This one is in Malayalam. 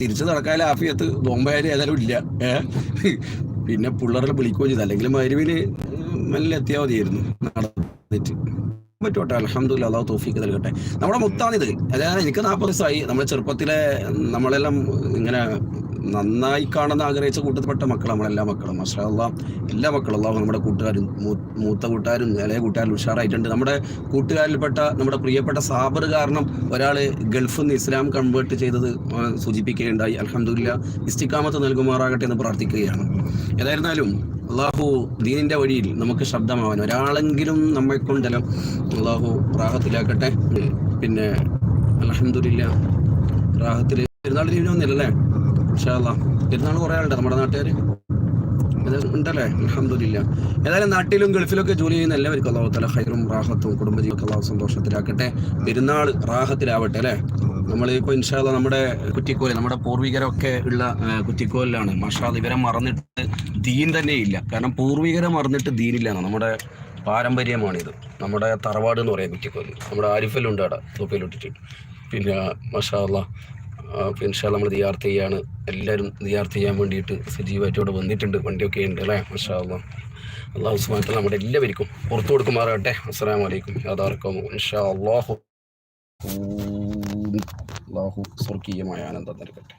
തിരിച്ചു നടക്കാൻ ആഫിയത്ത് ബോംബായാലും ഏതായാലും ഇല്ല. പിന്നെ പിള്ളേരെ വിളിക്കുകയും ചെയ്തു. അല്ലെങ്കിൽ മരുവിന് മെല്ലെ എത്തിയാൽ മതിയായിരുന്നു. നടന്നിട്ട്. പറ്റോട്ടെ. അലഹമ്മദില്ല അള്ളാഹു തോഫിക്ക് നൽകട്ടെ. നമ്മുടെ മുത്താണിത് അതായത് എനിക്ക് നാൽപ്പത് ദിവസമായി നമ്മുടെ ചെറുപ്പത്തിലെ നമ്മളെല്ലാം ഇങ്ങനെ നന്നായി കാണാൻ ആഗ്രഹിച്ച കൂട്ടത്തിൽപ്പെട്ട മക്കൾ നമ്മളെല്ലാ മക്കളും. മഷാ അള്ളാഹ് എല്ലാ മക്കളും. അള്ളാഹു നമ്മുടെ കൂട്ടുകാരും മൂത്ത കൂട്ടുകാരും ഇളയ കൂട്ടുകാരും ഉഷാറായിട്ടുണ്ട്. നമ്മുടെ കൂട്ടുകാരിൽപ്പെട്ട നമ്മുടെ പ്രിയപ്പെട്ട സാബർ കാരണം ഒരാൾ ഗൾഫിൽ നിന്ന് ഇസ്ലാം കൺവേർട്ട് ചെയ്തത് സൂചിപ്പിക്കുകയുണ്ടായി. അലഹമ്മദില്ല ഇസ്തിക്കാമത്ത് നൽകുമാറാകട്ടെ എന്ന് പ്രാർത്ഥിക്കുകയാണ്. ഏതായിരുന്നാലും അള്ളാഹു ദീനിന്റെ വഴിയിൽ നമുക്ക് ശബ്ദമാവാൻ ഒരാളെങ്കിലും നമ്മെ കൊണ്ടല്ല അള്ളാഹു റാഹത്തിലാക്കട്ടെ. പിന്നെ അലഹമില്ല റാഹത്തിൽ പെരുന്നാൾ ലീവിന് ഇൻഷാല്ലാ കുറേ ആളുണ്ട് നമ്മുടെ നാട്ടുകാർ ഉണ്ടല്ലേ? അലഹമില്ല ഏതായാലും നാട്ടിലും ഗൾഫിലൊക്കെ ജോലി ചെയ്യുന്ന എല്ലാവർക്കും അള്ളാഹു തല ഹൈറും റാഹത്തും കുടുംബജീവിതം അള്ളാഹു സന്തോഷത്തിലാക്കട്ടെ. പെരുന്നാൾ റാഹത്തിലാവട്ടെ അല്ലേ? നമ്മളിപ്പോൾ ഇൻഷാല്ല നമ്മുടെ കുറ്റിക്കോൽ നമ്മുടെ പൂർവികരൊക്കെ ഉള്ള കുറ്റിക്കോലിലാണ്. മഷാദ് ഇവരെ മറന്നിട്ട് ദീൻ തന്നെ ഇല്ല. കാരണം പൂർവികരെ മറന്നിട്ട് ദീനില്ലാണ് എന്നാണ്. നമ്മുടെ പാരമ്പര്യമാണിത്. നമ്മുടെ തറവാട് എന്ന് പറയാം കുറ്റിക്കോൽ. നമ്മുടെ ആരിഫലുണ്ട് അവിടെ തൂപ്പയിലിട്ടിട്ട് പിന്നെ മഷാല്ല ഇൻഷാ നമ്മൾ ദിയാർത്ത് ചെയ്യാണ്. എല്ലാവരും ദിയാർത്ത് ചെയ്യാൻ വേണ്ടിയിട്ട് സജീവമായിട്ട് ഇവിടെ വന്നിട്ടുണ്ട്. വണ്ടിയൊക്കെ ഉണ്ട് അല്ലേ? മഷാ അള്ളാഹ് അള്ളാഹു സുബാനത്തിൽ നമ്മുടെ എല്ലാവർക്കും പുറത്തു കൊടുക്കുമാറാകട്ടെ. അസ്സലാമു വലൈക്കും യാഥാർക്കും ഇൻഷാ അള്ളാഹു അള്ളാഹു സ്വർഗീയമായ ആനന്ദം നൽകട്ടെ.